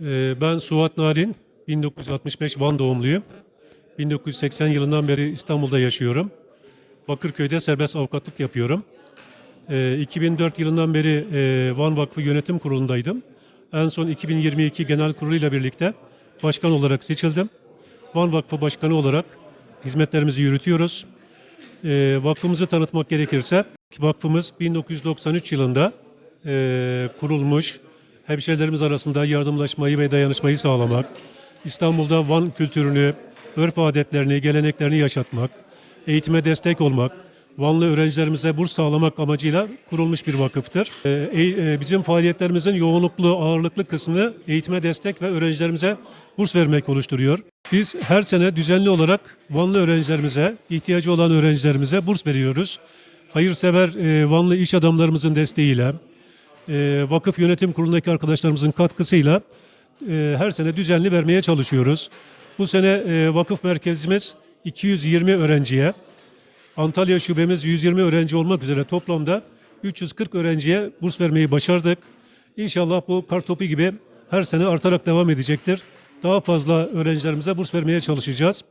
Ee, Ben Suat Narin, 1965 Van doğumluyum. 1980 yılından beri İstanbul'da yaşıyorum. Bakırköy'de serbest avukatlık yapıyorum. Ee, 2004 yılından beri e, Van Vakfı Yönetim Kurulu'ndaydım. En son 2022 Genel Kurulu ile birlikte başkan olarak seçildim. Van Vakfı Başkanı olarak hizmetlerimizi yürütüyoruz. E, vakfımızı tanıtmak gerekirse, vakfımız 1993 yılında e, kurulmuş, hemşehrilerimiz arasında yardımlaşmayı ve dayanışmayı sağlamak, İstanbul'da Van kültürünü, örf adetlerini, geleneklerini yaşatmak, eğitime destek olmak, Vanlı öğrencilerimize burs sağlamak amacıyla kurulmuş bir vakıftır. E, e, e, bizim faaliyetlerimizin yoğunluklu, ağırlıklı kısmını eğitime destek ve öğrencilerimize burs vermek oluşturuyor. Biz her sene düzenli olarak Vanlı öğrencilerimize, ihtiyacı olan öğrencilerimize burs veriyoruz. Hayırsever e, Vanlı iş adamlarımızın desteğiyle, e, vakıf yönetim kurulundaki arkadaşlarımızın katkısıyla e, her sene düzenli vermeye çalışıyoruz. Bu sene e, vakıf merkezimiz 220 öğrenciye, Antalya şubemiz 120 öğrenci olmak üzere toplamda 340 öğrenciye burs vermeyi başardık. İnşallah bu kartopu gibi her sene artarak devam edecektir. Daha fazla öğrencilerimize burs vermeye çalışacağız.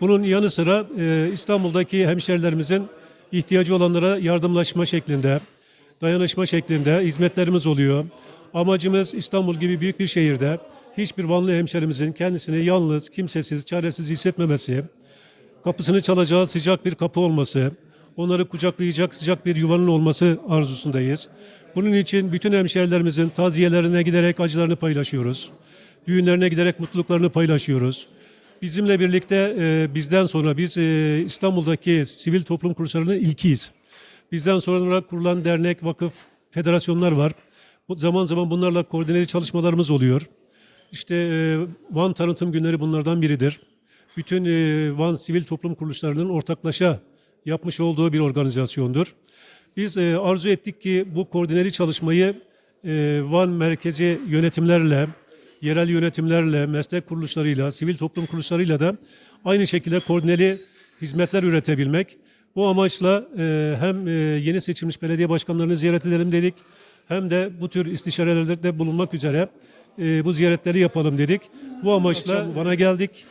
Bunun yanı sıra e, İstanbul'daki hemşerilerimizin ihtiyacı olanlara yardımlaşma şeklinde, dayanışma şeklinde hizmetlerimiz oluyor. Amacımız İstanbul gibi büyük bir şehirde hiçbir Vanlı hemşerimizin kendisini yalnız, kimsesiz, çaresiz hissetmemesi, kapısını çalacağı sıcak bir kapı olması, onları kucaklayacak sıcak bir yuvanın olması arzusundayız. Bunun için bütün hemşerilerimizin taziyelerine giderek acılarını paylaşıyoruz. Düğünlerine giderek mutluluklarını paylaşıyoruz. Bizimle birlikte e, bizden sonra biz e, İstanbul'daki sivil toplum kuruluşlarının ilkiyiz. Bizden sonra kurulan dernek, vakıf, federasyonlar var. Bu zaman zaman bunlarla koordineli çalışmalarımız oluyor. İşte e, Van Tanıtım Günleri bunlardan biridir. Bütün e, Van sivil toplum kuruluşlarının ortaklaşa yapmış olduğu bir organizasyondur. Biz e, arzu ettik ki bu koordineli çalışmayı e, Van merkezi yönetimlerle, yerel yönetimlerle, meslek kuruluşlarıyla, sivil toplum kuruluşlarıyla da aynı şekilde koordineli hizmetler üretebilmek. Bu amaçla e, hem e, yeni seçilmiş belediye başkanlarını ziyaret edelim dedik, hem de bu tür istişarelerde bulunmak üzere e, bu ziyaretleri yapalım dedik. Bu amaçla Van'a geldik.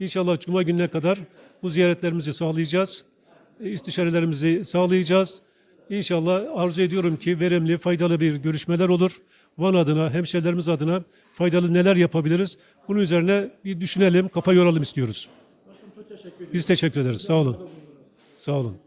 İnşallah Cuma gününe kadar bu ziyaretlerimizi sağlayacağız. E, istişarelerimizi sağlayacağız. İnşallah arzu ediyorum ki verimli, faydalı bir görüşmeler olur. Van adına, hemşehrilerimiz adına faydalı neler yapabiliriz? Bunun üzerine bir düşünelim, kafa yoralım istiyoruz. Biz teşekkür ederiz. Sağ olun. Sağ olun.